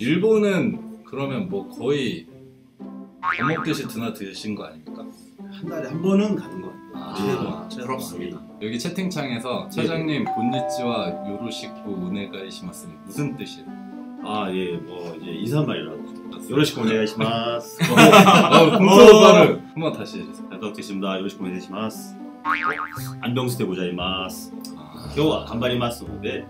일본은 그러면 뭐 거의 밥 먹듯이 드나 드신 거 아닙니까? 한 달에 한 번은 가는 것 같아요. 아, 최소한. 부럽습니다. 여기 채팅창에서 차장님 본니치와 요로시쿠 오네가이시마스 무슨 뜻이에요? 아, 예, 뭐, 이제 인사말이라고. 요로시코 오네가이시마스. 어, 공수 오빠를 한번 다시 해주세요. 担当してよろしくお願いします。안녕하세요ございます。 아, 今日は頑張りますので、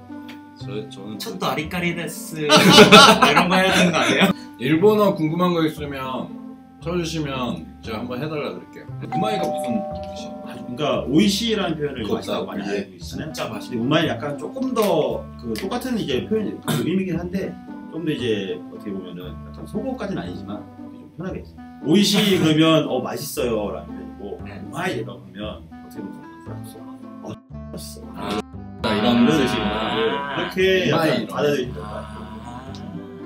저, 저는 그 첫도 아리까리 데스 이런 거 해야 되는 거 아니에요? 일본어 궁금한 거 있으면 쳐주시면 제가 한번 해달라 그럴게요. 우마이가 무슨 뜻이에요? 그러니까 오이시라는 표현을 맛있다고 많이 없다. 알고 있잖아요. 진짜 맛있네. 근데 우마이 약간 조금 더 그 똑같은 이제 표현 그 의미긴 한데 좀 더 이제 어떻게 보면은 약간 속어까지는 아니지만 좀 편하게 했어요. 오이시 그러면 어 맛있어요 라는 표현이고 네. 우마이가 그러면 어떻게 보면 어 맛있어. 아, 이런 그런 뜻이구나. 뜻이구나. 이렇게 우마이 약간 이런. 아,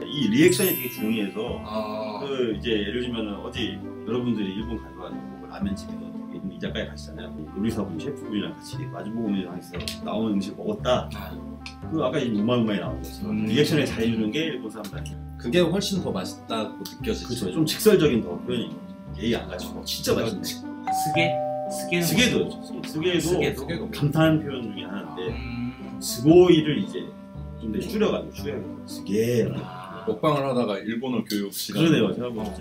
이 리액션이 되게 중요해서 아, 그 이제 예를 들면 어디 여러분들이 일본 가가지고 뭐 라면집이든 이자카야 가시잖아요. 요리사분 셰프분이랑 같이 마주보면서 나오는 음식 먹었다. 그 아까 이 우마우마이 나온 거 음. 리액션에 잘해주는 게 일본 사람들. 그게 훨씬 더 맛있다고 느껴지죠. 그렇죠. 좀 직설적인 더 표현이 예의 안 갖추고 진짜 맛있네. 스게? 스게도 스게도 스게도? 스게도. 감탄 표현 중에 하나인데 음. 스고이를 이제 좀 더 줄여가지고 줄여가지고 스게 아. 먹방을 하다가 일본어 교육 시간. 그러네요. 제가 뭐 어.